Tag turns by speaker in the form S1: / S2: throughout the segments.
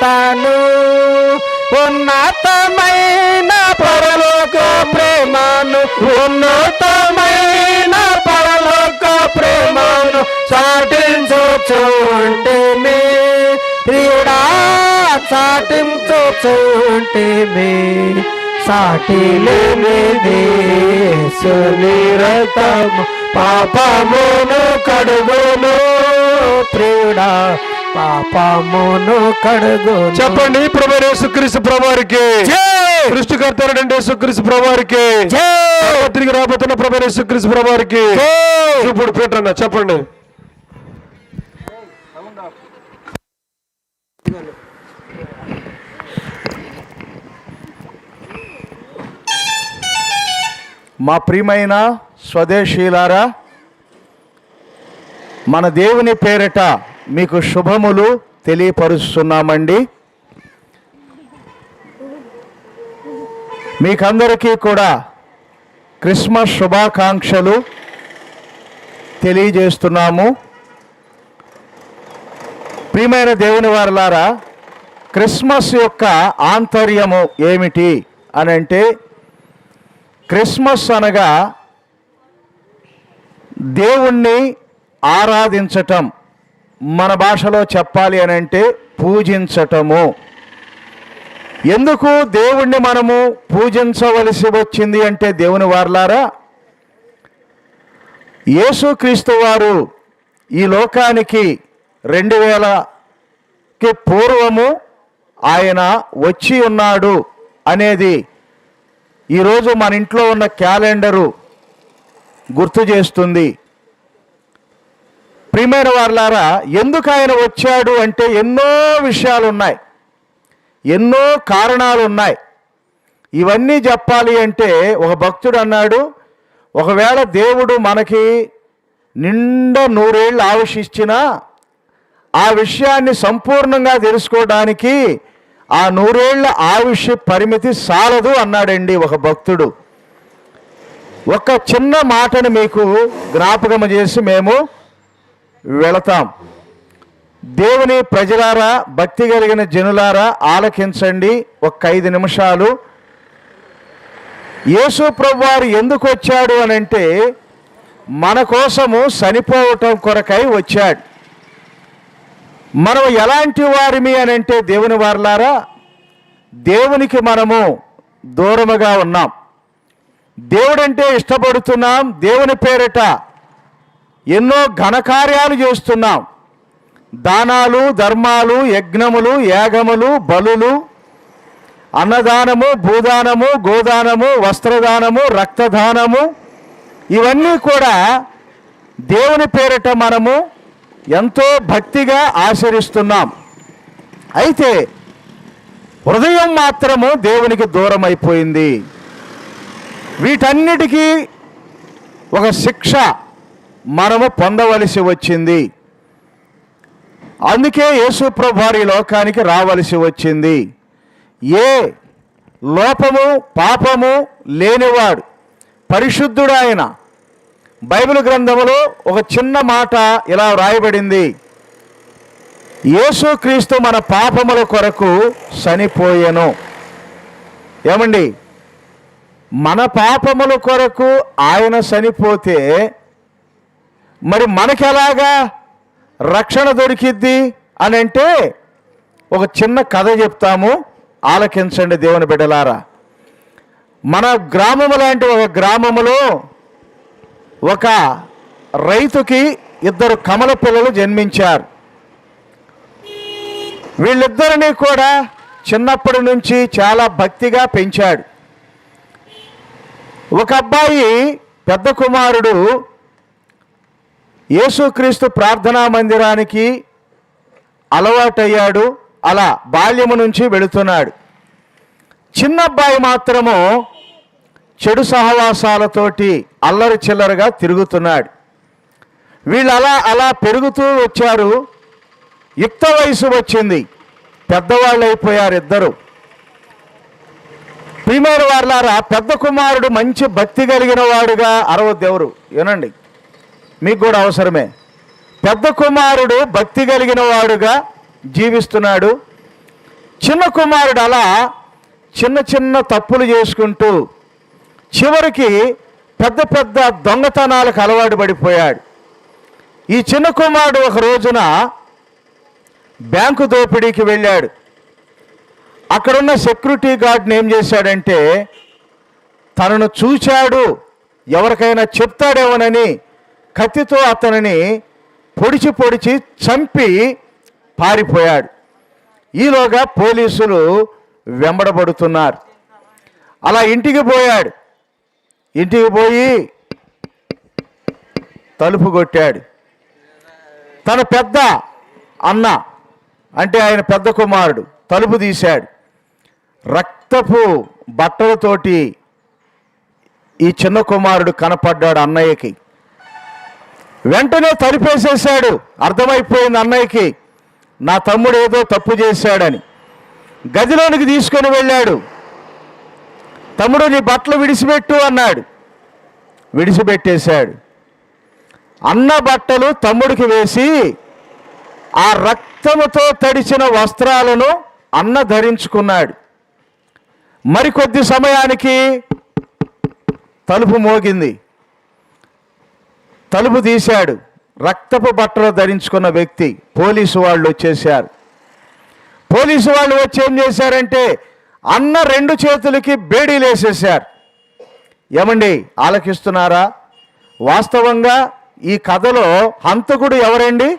S1: చేస్తాను. ఉన్నతమైన పరలోక ప్రేమను ఉన్నతమైన పరలోక ప్రేమను చాటించుచుంటేనే ప్రియుడా చాటించుచుంటేనే సాటిలేనిది సునిరతము పాపమును కడుగును. ప్రియుడా పాపమును కడుగు.
S2: చెప్పండి ప్రభు యేసుక్రీస్తు ప్రభువారికి. సృష్టికర్త రెండు యేసుక్రీస్తు ప్రభువారికి. తిరిగి రాబోతున్న ప్రభు యేసుక్రీస్తు ప్రభువారికి. ఇప్పుడు పెట్టండి చెప్పండి.
S3: మా ప్రియమైన స్వదేశీయులారా మన దేవుని పేరిట మీకు శుభములు తెలియపరుస్తున్నామండి. మీకందరికీ కూడా క్రిస్మస్ శుభాకాంక్షలు తెలియజేస్తున్నాము. ప్రియమైన దేవుని వారలారా క్రిస్మస్ యొక్క ఆంతర్యము ఏమిటి అని అంటే క్రిస్మస్ అనగా దేవుణ్ణి ఆరాధించటం. మన భాషలో చెప్పాలి అని అంటే పూజించటము. ఎందుకు దేవుణ్ణి మనము పూజించవలసి వచ్చింది అంటే దేవుని వార్లారా? యేసుక్రీస్తు వారు ఈ లోకానికి రెండు వేలకి పూర్వము ఆయన వచ్చి ఉన్నాడు అనేది ఈరోజు మన ఇంట్లో ఉన్న క్యాలెండరు గుర్తు చేస్తుంది. ప్రియమైన వార్లారా ఎందుకు ఆయన వచ్చాడు అంటే ఎన్నో విషయాలు ఉన్నాయి ఎన్నో కారణాలు ఉన్నాయి ఇవన్నీ చెప్పాలి అంటే ఒక భక్తుడు అన్నాడు ఒకవేళ దేవుడు మనకి నిండా నూరేళ్ళు ఆవశించినా ఆ విషయాన్ని సంపూర్ణంగా తెలుసుకోవడానికి ఆ నూరేళ్ళ ఆయుష్య పరిమితి సాలదు అన్నాడండి ఒక భక్తుడు. ఒక చిన్న మాటను మీకు జ్ఞాపకం చేసి మేము వెళతాం. దేవుని ప్రజలారా భక్తి కలిగిన జనులారా ఆలకించండి. ఒక ఐదు నిమిషాలు. యేసు ప్రభువారు ఎందుకు వచ్చాడు అని అంటే మన కోసము చనిపోవటం కొరకై వచ్చాడు. మనం ఎలాంటి వారిమి అని అంటే దేవుని వారలారా దేవునికి మనము దూరముగా ఉన్నాం. దేవుడంటే ఇష్టపడుతున్నాం దేవుని పేరిట. ఎన్నో ఘనకార్యాలు చేస్తున్నాం. దానాలు ధర్మాలు యజ్ఞములు యాగములు బలులు అన్నదానము భూదానము గోదానము వస్త్రదానము రక్తదానము ఇవన్నీ కూడా దేవుని పేరిట మనము ఎంతో భక్తిగా ఆచరిస్తున్నాం. అయితే హృదయం మాత్రము దేవునికి దూరం అయిపోయింది వీటన్నిటికీ ఒక శిక్ష మనము పొందవలసి వచ్చింది. అందుకే యేసుప్రభు వారి లోకానికి రావలసి వచ్చింది. ఏ లోపము పాపము లేనివాడు పరిశుద్ధుడు ఆయన. బైబిల్ గ్రంథములో ఒక చిన్న మాట ఇలా వ్రాయబడింది. యేసుక్రీస్తు మన పాపముల కొరకు చనిపోయెను. ఏమండి? మన పాపముల కొరకు ఆయన చనిపోతే మరి మనకెలాగా రక్షణ దొరికిద్ది అని అంటే ఒక చిన్న కథ చెప్తాము. ఆలకించండి దేవుని బిడ్డలారా. మన గ్రామము లాంటి ఒక గ్రామములో ఒక రైతుకి ఇద్దరు కమల పిల్లలు జన్మించారు. వీళ్ళిద్దరినీ కూడా చిన్నప్పటి నుంచి చాలా భక్తిగా పెంచాడు. ఒక అబ్బాయి పెద్ద కుమారుడు యేసుక్రీస్తు ప్రార్థనా మందిరానికి అలవాటయ్యాడు. అలా బాల్యము నుంచి వెళుతున్నాడు. చిన్నబ్బాయి మాత్రము చెడు సహవాసాలతోటి అల్లరి చిల్లరగా తిరుగుతున్నాడు. వీళ్ళు అలా అలా పెరుగుతూ వచ్చారు. యుక్త వయసు వచ్చింది. పెద్దవాళ్ళు అయిపోయారు ఇద్దరు. ప్రియమైన వాళ్ళారా పెద్ద కుమారుడు మంచి భక్తి కలిగిన వాడుగా అరవద్దు ఎవరు? వినండి. మీకు కూడా అవసరమే. పెద్ద కుమారుడు భక్తి కలిగిన వాడుగా జీవిస్తున్నాడు. చిన్న కుమారుడు అలా చిన్న చిన్న తప్పులు చేసుకుంటూ చివరికి పెద్ద పెద్ద దొంగతనాలకు అలవాటు పడిపోయాడు. ఈ చిన్న కుమారుడు ఒక రోజున బ్యాంకు దోపిడీకి వెళ్ళాడు. అక్కడున్న సెక్యూరిటీ గార్డ్ని ఏం చేశాడంటే తనను చూచాడు ఎవరికైనా చెప్తాడేమోనని కత్తితో అతనిని పొడిచి పొడిచి చంపి పారిపోయాడు. ఈలోగా పోలీసులు వెంబడబడుతున్నారు. అలా ఇంటికి పోయాడు. ఇంటికి పోయి తలుపు కొట్టాడు. తన పెద్ద అన్న అంటే ఆయన పెద్ద కుమారుడు తలుపు తీశాడు. రక్తపు బట్టలతోటి ఈ చిన్న కుమారుడు కనపడ్డాడు అన్నయ్యకి. వెంటనే తలుపేసేశాడు అర్థమైపోయింది అన్నయ్యకి. నా తమ్ముడు ఏదో తప్పు చేశాడని. గదిలోనికి తీసుకొని వెళ్ళాడు. తమ్ముడు నీ బట్టలు విడిచిపెట్టు అన్నాడు. విడిచిపెట్టేశాడు. అన్న బట్టలు తమ్ముడికి వేసి ఆ రక్తముతో తడిచిన వస్త్రాలను అన్న ధరించుకున్నాడు. మరికొద్ది సమయానికి తలుపు మోగింది. తలుపు తీశాడు. రక్తపు బట్టలు ధరించుకున్న వ్యక్తి పోలీసు వాళ్ళు వచ్చేసారు పోలీసు వాళ్ళు వచ్చి ఏం చేశారంటే అన్న రెండు చేతులకి బేడీలు వేసేసారు ఏమండి ఆలకిస్తున్నారా? వాస్తవంగా ఈ కథలో హంతకుడు ఎవరండి?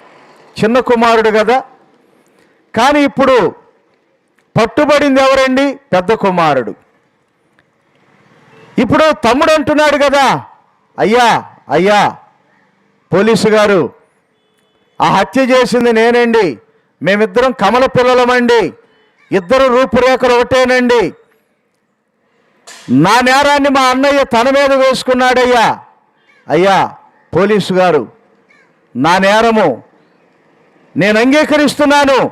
S3: చిన్న కుమారుడు కదా. కానీ ఇప్పుడు పట్టుబడింది ఎవరండి? పెద్ద కుమారుడు. ఇప్పుడు తమ్ముడు అంటున్నాడు కదా. అయ్యా అయ్యా పోలీసు గారు ఆ హత్య చేసింది నేనండి. మేమిద్దరం కమల పిల్లలమండి. ఇద్దరు రూపురేఖలు ఒకటేనండి. నా నేరాన్ని మా అన్నయ్య తన మీద వేసుకున్నాడయ్యా. అయ్యా పోలీసు గారు నా నేరము నేను అంగీకరిస్తున్నాను.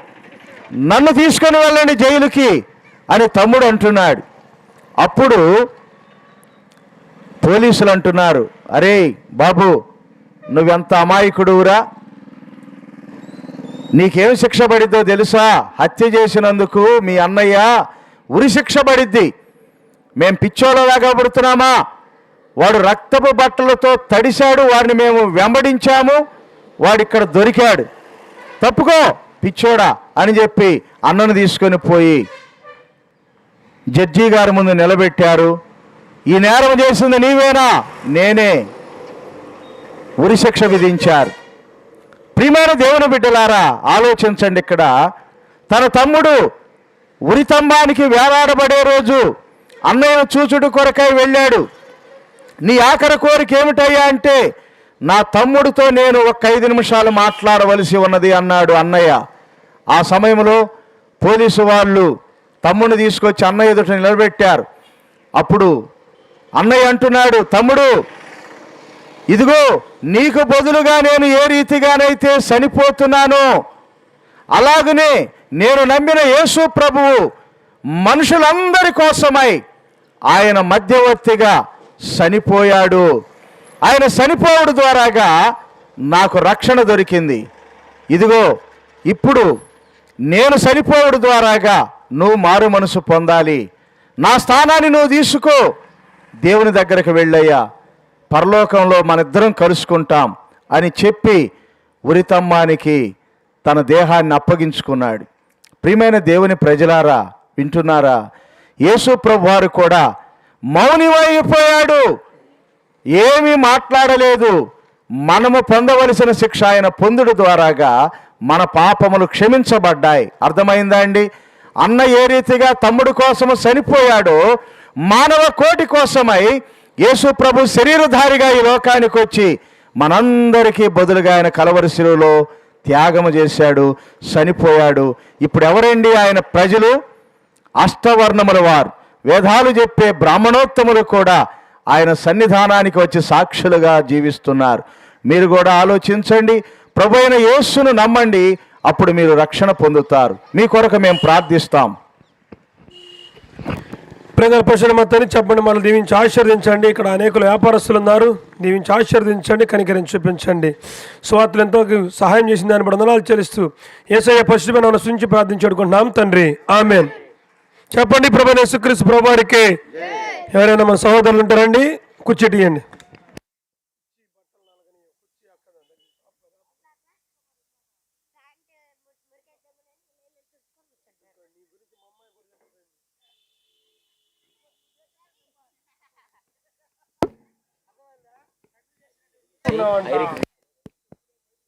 S3: నన్ను తీసుకొని వెళ్ళండి జైలుకి అని తమ్ముడు అంటున్నాడు. అప్పుడు పోలీసులు అంటున్నారు అరే బాబు నువ్వెంత అమాయకుడువురా? నీకేం శిక్ష పడిద్దో తెలుసా? హత్య చేసినందుకు మీ అన్నయ్య ఉరి శిక్ష పడిద్ది. మేం పిచ్చోళ్ళలాగా పడుతున్నామా? వాడు రక్తపు బట్టలతో తడిశాడు వాడిని మేము వెంబడించాము వాడిక్కడ దొరికాడు. తప్పుకో పిచ్చోడా అని చెప్పి అన్నను తీసుకొని పోయి జడ్జి గారి ముందు నిలబెట్టారు. ఈ నేరం చేసింది నీవేనా? నేనే. ఉరి శిక్ష విధించారు. ప్రియమైన దేవుని బిడ్డలారా ఆలోచించండి ఇక్కడ. తన తమ్ముడు ఉరితంబానికి వేలాడబడే రోజు అన్నయ్య చూచుడు కొరకై వెళ్ళాడు. నీ ఆఖరి కోరిక ఏమిటయ్యా అంటే నా తమ్ముడితో నేను ఒక ఐదు నిమిషాలు మాట్లాడవలసి ఉన్నది అన్నాడు అన్నయ్య. ఆ సమయంలో పోలీసు వాళ్ళు తమ్ముడిని తీసుకొచ్చి అన్నయ్య ఎదుట నిలబెట్టారు. అప్పుడు అన్నయ్య అంటున్నాడు తమ్ముడు ఇదిగో నీకు బదులుగా నేను ఏ రీతిగానైతే చనిపోతున్నానో అలాగనే నేను నమ్మిన యేసు ప్రభువు మనుషులందరి కోసమై ఆయన మధ్యవర్తిగా చనిపోయాడు. ఆయన చనిపోవడం ద్వారాగా నాకు రక్షణ దొరికింది. ఇదిగో ఇప్పుడు నేను చనిపోవడం ద్వారాగా నువ్వు మారు మనసు పొందాలి. నా స్థానాన్ని నువ్వు తీసుకో. దేవుని దగ్గరకు వెళ్ళయ్యా. పరలోకంలో మనిద్దరం కలుసుకుంటాం అని చెప్పి ఉరితమ్మానికి తన దేహాన్ని అప్పగించుకున్నాడు. ప్రియమైన దేవుని ప్రజలారా వింటున్నారా? యేసు ప్రభు వారు కూడా మౌనివైపోయాడు. ఏమీ మాట్లాడలేదు. మనము పొందవలసిన శిక్ష ఆయన పొందుడు ద్వారాగా మన పాపములు క్షమించబడ్డాయి. అర్థమైందా అండి? అన్న ఏ రీతిగా తమ్ముడు కోసము చనిపోయాడో మానవ కోటి కోసమై యేసు ప్రభు శరీరధారిగా ఈ లోకానికి వచ్చి మనందరికీ బదులుగా ఆయన కలవరి శిలువలో త్యాగము చేశాడు చనిపోయాడు. ఇప్పుడు ఎవరండి ఆయన ప్రజలు? అష్టవర్ణముల వారు. వేదాలు చెప్పే బ్రాహ్మణోత్తములు కూడా ఆయన సన్నిధానానికి వచ్చి సాక్షులుగా జీవిస్తున్నారు. మీరు కూడా ఆలోచించండి. ప్రభు అయిన యేసును నమ్మండి అప్పుడు మీరు రక్షణ పొందుతారు. మీ కొరకు మేము ప్రార్థిస్తాం.
S2: ప్రజల పశువుల మొత్తాన్ని చెప్పండి మళ్ళీ దీవించి ఆశీర్వదించండి. ఇక్కడ అనేకులు వ్యాపారస్తులు ఉన్నారు. దీవించి ఆశీర్వదించండి కనికరించి చూపించండి. స్వార్థలు ఎంతో సహాయం చేసిన దాన్ని బట్టి వందనాలు చెల్లిస్తూ ఏసయ్య పశువుని మనం సుంచి ప్రార్థించుకుంటున్నాం తండ్రి ఆమెన్. చెప్పండి ప్రభు యేసుక్రీస్తు ప్రభువారికి. ఎవరైనా మన సహోదరులు ఉంటారండి కూర్చోటియండి ஒன்னாண்டா